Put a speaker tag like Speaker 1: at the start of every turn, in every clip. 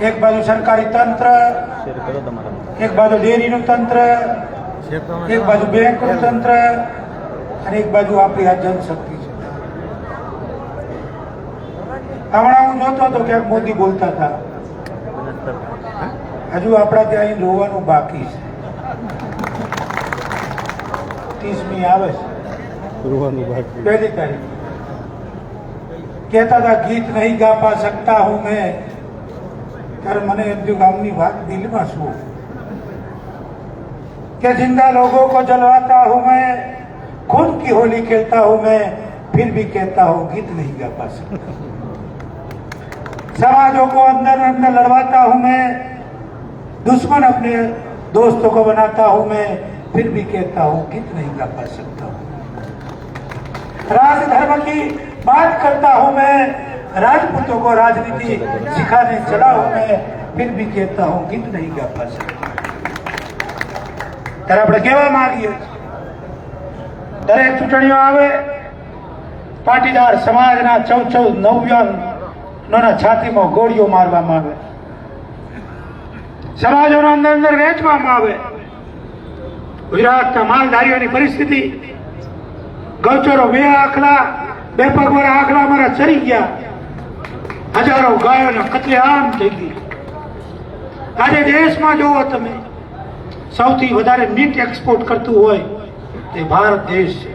Speaker 1: એક બાજુ સરકારી તંત્ર એક બાજુ ડેરીનું તંત્ર એક બાજુ બેંકનું તંત્ર અને એક બાજુ આપણી આ જનશક્તિ છે. હમણાં હું જોતો હતો ક્યાંક મોદી બોલતા હતા. હજુ આપણા ત્યાં અહીં જોવાનું બાકી છે. ત્રીસમી આવે છે. પહેલી તારીખ. કહેતા હતા ગીત નહીં ગાપા શકતા હું મેં. ત્યારે મને એમ થયું કે આમની વાત દિલમાં શું કે जिंदा लोगों को जलवाता हूं मैं खून की होली खेलता हूं मैं फिर भी कहता हूं गीत नहीं गा पा सकता समाजों को अंदर अंदर लड़वाता हूं मैं दुश्मन अपने दोस्तों को बनाता हूं मैं फिर भी कहता हूं गीत नहीं गा पा सकता हूं राज धर्म की बात करता हूं मैं राजपूतों को राजनीति सिखाने चला हूं मैं फिर भी कहता हूं गीत नहीं गा पा सकता ત્યારે આપણે કહેવા માંગીએ છીએ, દરેક ચૂંટણીઓ આવે પાટીદાર સમાજના ચૌદ ચૌદ નવયન છાતીમાં ગોળીઓ મારવામાં આવે સમાજોના અંદર અંદર વેચવામાં આવે ગુજરાતના માલધારીઓની પરિસ્થિતિ ગૌચરો બે આખલા બે પગવાળા આખલા અમારા ચરી ગયા હજારો ગાયોના કતલેઆમ થઈ ગઈ આજે દેશમાં જુઓ તમે, સૌથી વધારે મીટ એક્સપોર્ટ કરતું હોય તે ભારત દેશ છે.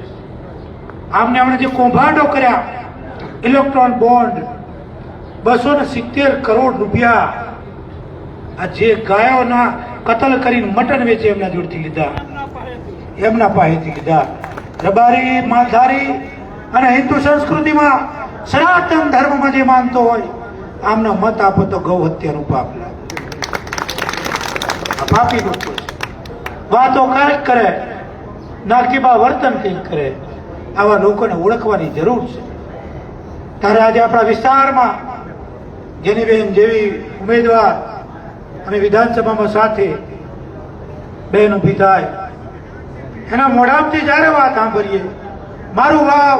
Speaker 1: આમને હમણાં જે કૌભાંડો કર્યા ઇલેક્ટ્રોન બોન્ડ બસો ને સિત્તેર કરોડ રૂપિયા, આ જે ગાયોના કતલ કરીને મટન વેચે એમના જોડથી લીધા. એમના પાસેથી લીધા. રબારી, માલધારી અને હિન્દુ સંસ્કૃતિમાં સનાતન ધર્મમાં જે માનતો હોય, આમનો મત આપો તો ગૌ હત્યાનું પાપ લાગે. પાપી લોકો વાતો કંઈક કરે નાકીબા વર્તન કંઈક કરે, આવા લોકોને ઓળખવાની જરૂર છે. ત્યારે આજે આપણા વિસ્તારમાં જેનીબેન જેવી ઉમેદવાર અને વિધાનસભામાં સાથે બેન ઊભી થાય. એના મોઢામાંથી જ્યારે વાત સાંભળીએ, મારું વાવ,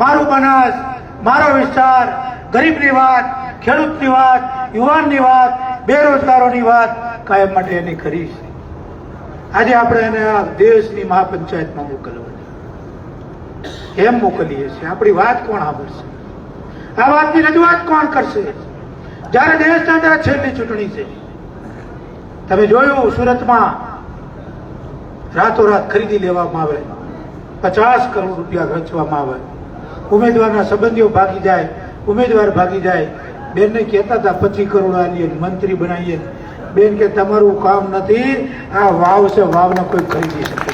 Speaker 1: મારું બનાસ મારો વિસ્તાર ગરીબની વાત, ખેડૂતની વાત, યુવાનની વાત, બેરોજગારોની વાત કાયમ માટે એની કરી છે. આજે આપણે એને આ દેશની મહાપંચાયતમાં મોકલવાની એમ મોકલીએ છીએ? આપણી વાત કોણ સાંભળશે? આ વાતની રજૂઆત કોણ કરશે? જ્યારે દેશના અંદર છેલ્લી ચૂંટણી છે. તમે જોયું સુરતમાં રાતોરાત ખરીદી લેવામાં આવે, પચાસ કરોડ રૂપિયા ખર્ચવામાં આવે. ઉમેદવારના સંબંધીઓ ભાગી જાય, ઉમેદવાર ભાગી જાય. બેનને કહેતા હતા, પચીસ કરોડ આલીએ મંત્રી બનાવીએ બેન કે, તમારું કામ નથી, આ વાવ છે, વાવને કોઈ ખરીદી શકે.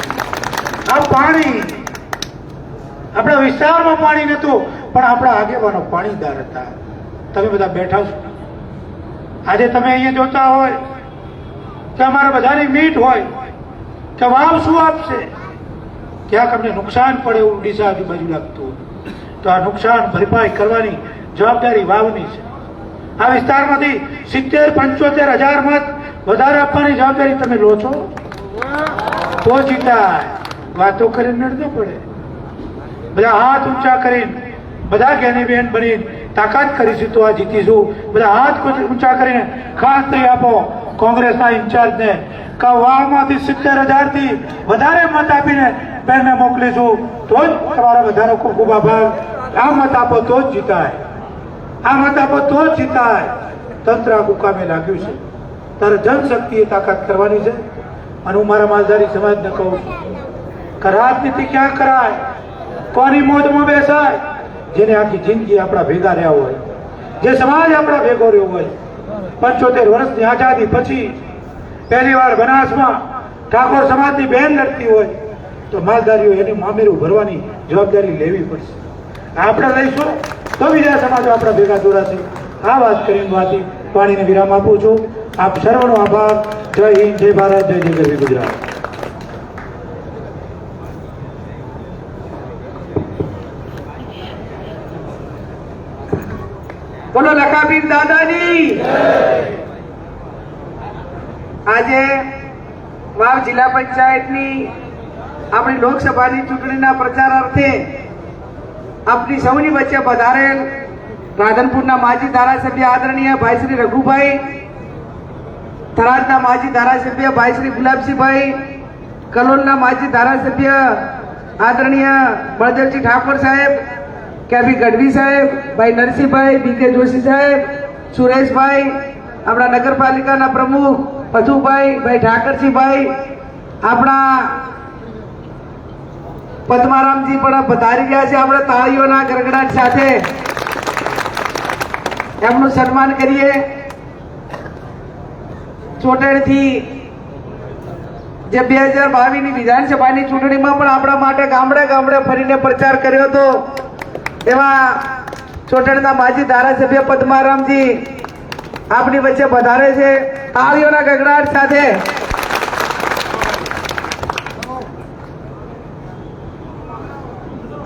Speaker 1: આ પાણી, આપણા વિસ્તારમાં પાણી નતું પણ આપણા આગેવાનો પાણીદાર હતા. તમે બધા બેઠા છો? આજે તમે અહીંયા જોતા હોય કે અમારા બધાની મીટ હોય કે વાવ શું આપશે? ક્યાંક અમને નુકસાન પડે એવું ડીસા આજુબાજુ લાગતું હોય તો આ નુકસાન ભરપાઈ કરવાની જવાબદારી વાવની છે. આ વિસ્તારમાંથી સિત્તેર, પંચોતેર હજાર મત વધારે આપવાની જવાબદારી તમે લો છો? તો જીતાય વાતો કરીને નડતો પડે. બધા હાથ ઊંચા કરીને, બધા જ્ઞાનીબેન બની તાકાત કરીશું તો આ જીતીશું. બધા હાથ ઊંચા કરીને ખાતરી આપો કોંગ્રેસના ઇન્ચાર્જને કે વાવમાંથી સિત્તેર હજારથી વધારે મત આપીને બેનને મોકલીશું, તો જ તમારા બધાનો ખૂબ ખૂબ આભાર. આ મત આપો, તો જ જીતાય. આ મત આપો, તો જ જીતાય. તંત્ર મુકામે લાગ્યું છે. તારે જનશક્તિએ તાકાત કરવાની છે. અને હું મારા માલધારી સમાજને કહું છું કે રાજનીતિ ક્યાં કરાય? કોની મોજમાં બેસાય? જેને આખી જિંદગી આપણા ભેગા રહ્યા હોય. જે સમાજ આપણા ભેગો રહ્યો હોય. પંચોતેર વર્ષની આઝાદી પછી પહેલી વાર બનાસમાં ઠાકોર સમાજની બહેન લડતી હોય. તો માલધારીઓ એની મામેરું ભરવાની જવાબદારી લેવી પડશે. આપણે લઈશું તો બીજા સમાજો આપણા ભેગા જોડાશે. આ વાત કરીને વાતી પાણીને વિરામ આપું છું. આપ સર્વનો આભાર. જય હિન્દ, જય ભારત, જય જય ગુજરાત.
Speaker 2: બોલો લકાબીર દાદાની આજે વાવ જિલ્લા પંચાયતની આપણી લોકસભાની ચૂંટણીના પ્રચાર અર્થે આપની સૌની વચ્ચે પધારેલ રાધનપુરના માજી ધારાસભ્ય આદરણીય ભાઈ શ્રી રઘુભાઈ, થરાદના માજી ધારાસભ્ય ભાઈ શ્રી ગુલાબસિંહભાઈ, કલોલના માજી ધારાસભ્ય આદરણીય બળદેવજી ઠાકોર સાહેબ કેબી ગઢવી સાહેબ, ભાઈ નરસિંહભાઈ, બીકે જોશી સાહેબ, સુરેશભાઈ, આપણા નગરપાલિકાના પ્રમુખ, પથુભાઈ, ભાઈ ઠાકરસિંહભાઈ, આપણા પદ્મારામજી પણ પધારી ગયા છે. આપણે તાળીઓના ગરગડાટ સાથે એમનું સન્માન કરીએ. ચોટણથી જે બે હજાર બાવીસની વિધાનસભાની ચૂંટણીમાં પણ આપણા માટે ગામડે ગામડે ફરીને પ્રચાર કર્યો હતો. એવા ચોટણના માજી ધારાસભ્ય પદ્મારામજી આપની વચ્ચે પધારે છે. તાળીઓના ગગડાટ સાથે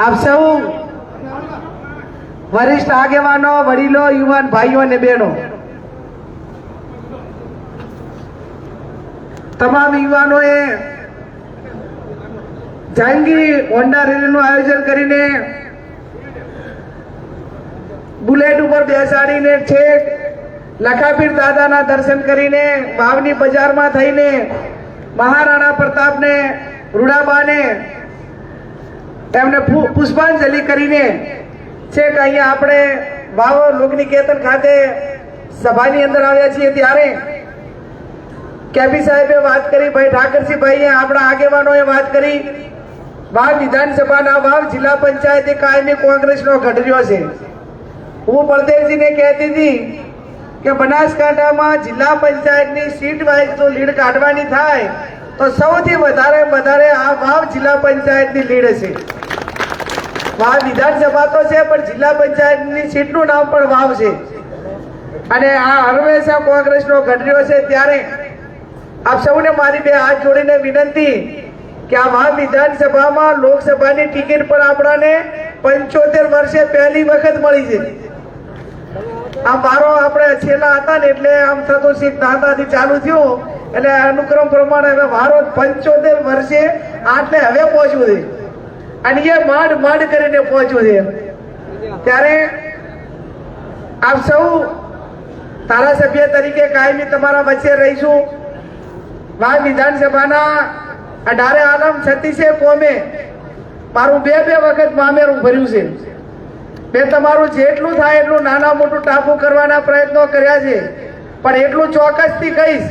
Speaker 2: આપ સૌ વરિષ્ઠ આગેવાનો, વડીલો, યુવાન ભાઈઓ અને બહેનો, તમામ યુવાનોએ જહાંગીરી હોન્ડા રેલીનું આયોજન કરીને બુલેટ ઉપર બેસાડીને છેક લખાપીર દાદાના દર્શન કરીને વાવની બજારમાં થઈને મહારાણા પ્રતાપને રૂડાબાને એમને પુષ્પાંજલિ કરીને છેક અહીંયા આપણે વાવ લોકનિકેતન ખાતે સભાની અંદર આવ્યા છીએ ત્યારે કેપી સાહેબે વાત કરી, ભાઈ ઠાકરસિંહભાઈએ આપણા આગેવાનોએ વાત કરી. વાવ વિધાનસભાના વાવ જિલ્લા પંચાયતે કાયમી કોંગ્રેસનો ઘડર્યો છે. હું બળદેવજીને કહેતી હતી કે બનાસકાંઠામાં જિલ્લા પંચાયતની સીટ વાઇઝ જો લીડ કાઢવાની થાય તો સૌથી વધારે વધારે આ વાવ જિલ્લા પંચાયતની લીડ છે વાવ વિધાનસભા તો છે, પણ જિલ્લા પંચાયતની સીટનું નામ પણ વાવ છે. અને આ હંમેશા કોંગ્રેસનો ઘડર્યો છે, ત્યારે આપ સૌને મારી બે હાથ જોડીને વિનંતી કે આ વાવ વિધાનસભામાં લોકસભાની ટિકિટ પણ આપણાને પંચોતેર વર્ષે પહેલી વખત મળી છે. આ મારો આપણે છેલ્લા હતા ને એટલે આમ થતું શીખ દાદાથી ચાલુ થયું. એટલે અનુક્રમ પ્રમાણે હવે મારો પંચોતેર વર્ષે આટલે હવે પહોંચવું છે. અને એ માંડ માંડ કરીને પહોંચવું છે. ત્યારે આપ સૌ ધારાસભ્ય તરીકે કાયમી તમારા વચ્ચે રહીશું. વાવ વિધાનસભાના અઢારે આલમ છત્તીસે કોમે મારું બે બે વખત મામેરું ભર્યું છે. મેં તમારું જેટલું થાય એટલું નાના મોટું ટાપુ કરવાના પ્રયત્નો કર્યા છે. પણ એટલું ચોક્કસથી કહીશ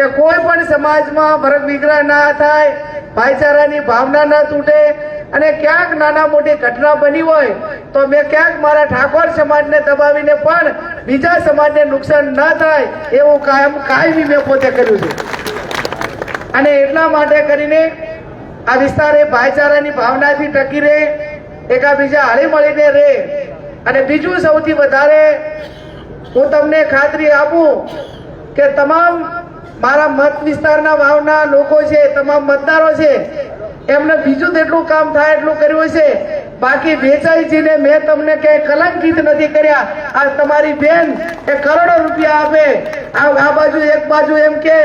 Speaker 2: કે કોઈ પણ સમાજમાં વર્ગ વિગ્રહ ના થાય, ભાઈચારાની ભાવના ના તૂટે અને ક્યાંક નાના મોટી ઘટના બની હોય, તો મેં ક્યાંક મારા ઠાકોર સમાજને દબાવીને પણ બીજા સમાજને નુકસાન ના થાય એવું કાયમ કાયમી મેં પોતે કર્યું છે. અને એટલા માટે કરીને આ વિસ્તાર એ ભાઈચારાની ભાવનાથી ટકી રહે, એકાબીજા હળી મળીને રહે. અને બીજું સૌથી વધારે હું તમને ખાતરી આપું કે તમામ મારા મત વિસ્તારના વાવના લોકો છે, તમામ મતદારો છે, એમને બીજું તેટલું કામ થાય, એટલું કર્યું છે બાકી વેચાઈજીને મેં તમને ક્યાંય કલંકિત નથી કર્યા. આ તમારી બેન એ કરોડો રૂપિયા આપે. આ બાજુ એક બાજુ એમ કે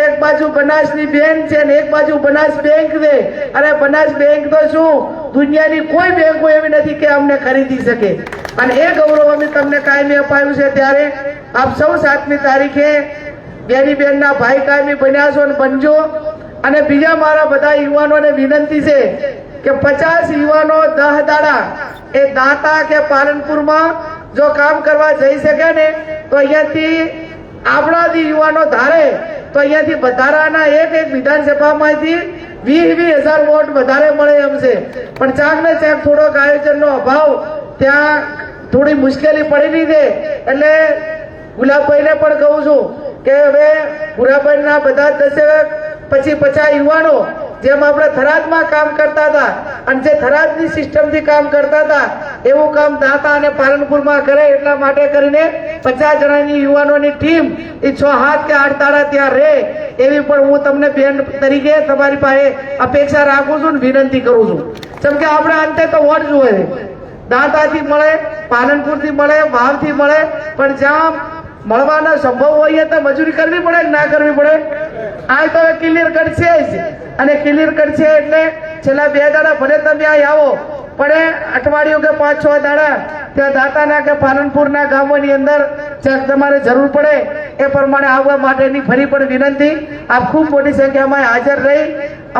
Speaker 2: એક બાજુ બનાસની બેંક છે ને એક બાજુ બનાસ બેંક છે. અને બનાસ બેંક તો શું? દુનિયાની કોઈ બેંકો એવી નથી કે અમને ખરીદી શકે. અને એ ગૌરવ અમે તમને કાયમી અપાયું છે ત્યારે. આપ સૌ સાતમી તારીખે બેની બેનના ભાઈ કાયમી બન્યા છો ને બનજો. અને બીજા મારા બધા યુવાનોને વિનંતી છે કે પચાસ યુવાનો દહ દાડા એ દાતા કે પાલનપુરમાં જો કામ કરવા જઈ શકે ને, તો અહીંયાથી આપણાથી યુવાનો ધારે, તો અહીંયાથી વધારાના એક એક વિધાનસભામાંથી વીસ વીસ હજાર વોટ વધારે મળે એમ છે. પણ ચાક ને ચાક થોડોક આયોજનનો અભાવ ત્યાં થોડી મુશ્કેલી પડી રહી છે. એટલે ગુલાબભાઈને પણ કહું છું કે હવે ભૂરાભાઈના બધા દશક પછી પચાસ યુવાનો, જેમ આપણે થરાદમાં કામ કરતા હતા અને જે થરાદની સિસ્ટમથી કામ કરતા હતા, એવું કામ દાતા અને પાલનપુરમાં કરે એટલા માટે કરીને પચાસ જણાની યુવાનોની ટીમ એ છ હાથ કે આઠ તાળા ત્યાં રહે, એવી પણ હું તમને બેન તરીકે તમારી પાસે અપેક્ષા રાખું છું ને વિનંતી કરું છું. જેમ કે આપણે અંતે તો વોટ જોઈએ. દાંતાથી મળે, પાલનપુરથી મળે ભાવથી મળે, પણ જ્યાં મળવાનો સંભવ હોય તો મજૂરી કરવી પડે ના કરવી પડે? આ તો ક્લિયર કટ છે અને ક્લિયર કટ છે એટલે છેલ્લા બે દાડા ભલે તમે અહીં આવો, પણ અઠવાડિયું કે પાંચ છ દાડા ત્યાં દાતાના કે પાલનપુરના ગામોની અંદર તમારે જરૂર પડે, એ પ્રમાણે આવવા માટેની ફરી પણ વિનંતી. આપ ખૂબ મોટી સંખ્યામાં હાજર રહી,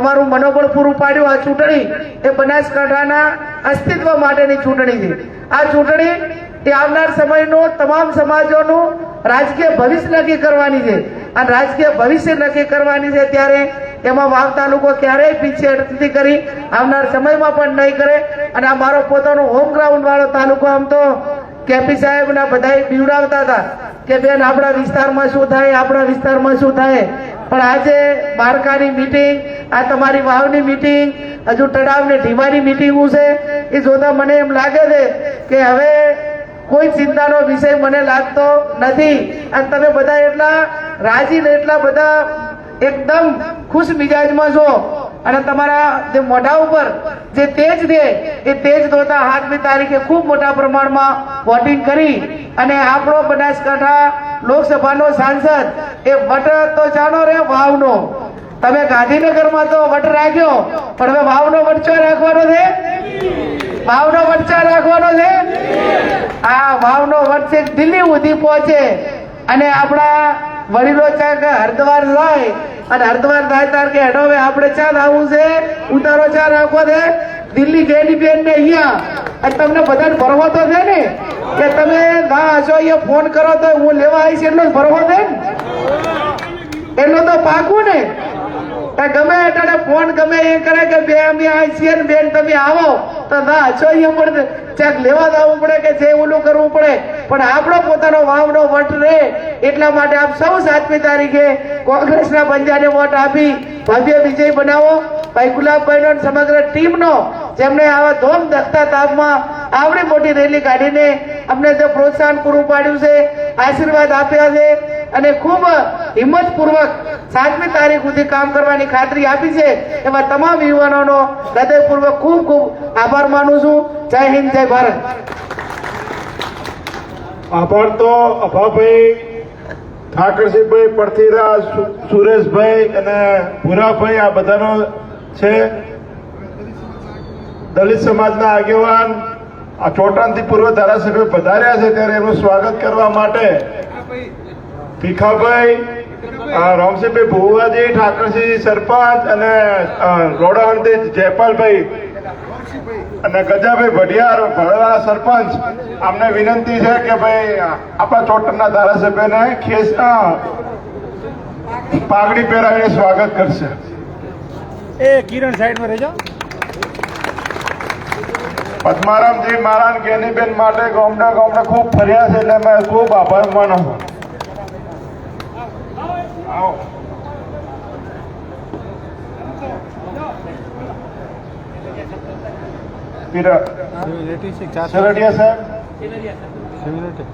Speaker 2: અમારું મનોબળ પૂરું પાડ્યું. આ ચૂંટણી એ બનાસકાંઠાના અસ્તિત્વ માટેની ચૂંટણી છે. આ ચૂંટણી એ આવનાર સમયનો તમામ સમાજોનું રાજકીય ભવિષ્ય નક્કી કરવાની છે. અને રાજકીય ભવિષ્ય નક્કી કરવાની છે ત્યારે એમાં વાવ તાલુકો ક્યારેય પીછેહટ નથી કરી. આવનાર સમયમાં પણ નહીં કરે. અને આ મારો પોતાનો હોમ ગ્રાઉન્ડ વાળો તાલુકો આમ તો કેપી સાહેબ ના બધા બીવડાવતા હતા કે બેન આપણા વિસ્તારમાં શું થાય, આપણા વિસ્તારમાં શું થાય. પણ આજે બારકાની મીટિંગ આ તમારી વાવની મીટિંગ હજુ તળાવને ઢીમાની મીટિંગો છે. એ જોતા મને એમ લાગે છે કે હવે કોઈ ચિંતાનો વિષય મને લાગતો નથી. અને તમે બધા એટલા રાજી ને એટલા બધા એકદમ ખુશ મિજાજમાં છો. અને તમારા જે મોઢા ઉપર જે તેજ છે, એ તેજ ધોતા હાથમી તારીખે ખૂબ મોટા પ્રમાણમાં વોટિંગ કરી. અને આપણો બનાસકાંઠા લોકસભાનો સાંસદ એ વટ તો જાણો રે વાવનો. તમે ગાંધીનગરમાં તો વટ રાખ્યો, પણ હવે વાવનો વટચો રાખવાનો છે? વાવનો વટચા રાખવાનો છે? આ વાવનો વર્ષ છે દિલ્હી સુધી પહોંચે અને આપણા વડીલો હરદ્વાર જાય અને હરદ્વાર થાય તાર કે હેડો આપણે ચા લાવવું છે, ઉતારો ચા રાખવો છે. દિલ્હી ગયેલી બેન ને અહીંયા. અને તમને બધાને ભરવો તો છે ને કે તમે ના હશો, અહીંયા ફોન કરો તો હું લેવા આવીશ એટલો જ ભરવો છે એનો તો પાકું ને. ગમે એટલે ફોન ગમે એ કરે કે બે અમે આ છીએ બેન, તમે આવો. તો ના હશો પણ ક્યાંક લેવા જવું પડે કે જે ઓલું કરવું પડે? પણ આપણો પોતાનો વાવનો વટ રહે એટલા માટે આપ સૌ સાતમી તારીખે કોંગ્રેસના પંજાને વોટ આપી ભવ્ય વિજય બનાવો. ભાઈ ગુલાબભાઈ નો સમગ્ર ટીમનો જેમણે આવા ધોમ ધકતા તાપમાં આવડી મોટી રેલી કાઢીને અમને જે પ્રોત્સાહન પૂરું પાડ્યું છે, આશીર્વાદ આપ્યા છે. અને ખૂબ હિંમતપૂર્વક સાતમી તારીખ સુધી કામ કરવાની ખાતરી આપી છે. એવા તમામ યુવાનોનો હૃદયપૂર્વક ખૂબ ખૂબ આભાર માનું છું. જય હિન્દ, જય ભારત.
Speaker 3: આભાર તો અભાભાઈ ઠાકરસિંહભાઈ પરથીરાજ સુરેશભાઈ અને ભૂરાભાઈ આ બધાનો છે. દલિત સમાજના આગેવાન આ ચોટાણથી પૂર્વ ધારાસભ્ય પધાર્યા છે. ત્યારે એનું સ્વાગત કરવા માટે ભીખાભાઈ રામસિંહભાઈ ભુવાજી ઠાકરસિંહ સરપંચ અને રોડાવંતી જયપાલભાઈ અને ગજાભાઈ ભડિયાર ભરવા સરપંચ. અમને વિનંતી છે કે ભાઈ આપણા ચોટરના ધારાસભ્યને ખેસ અ, પાઘડી પહેરાવીને સ્વાગત કરશે.
Speaker 4: એ કિરણ સાઈડમાં રહેજો.
Speaker 3: પદ્મારામજી મહારાજ ગેનીબેન માટે ગામડા ગામડા ખૂબ ફર્યા છે એટલે મેં ખૂબ આભાર માનું છું આવો. પીરા
Speaker 4: સિવિલિટી છે ચાર
Speaker 3: સરડિયા સાહેબ
Speaker 4: સિવિલિટી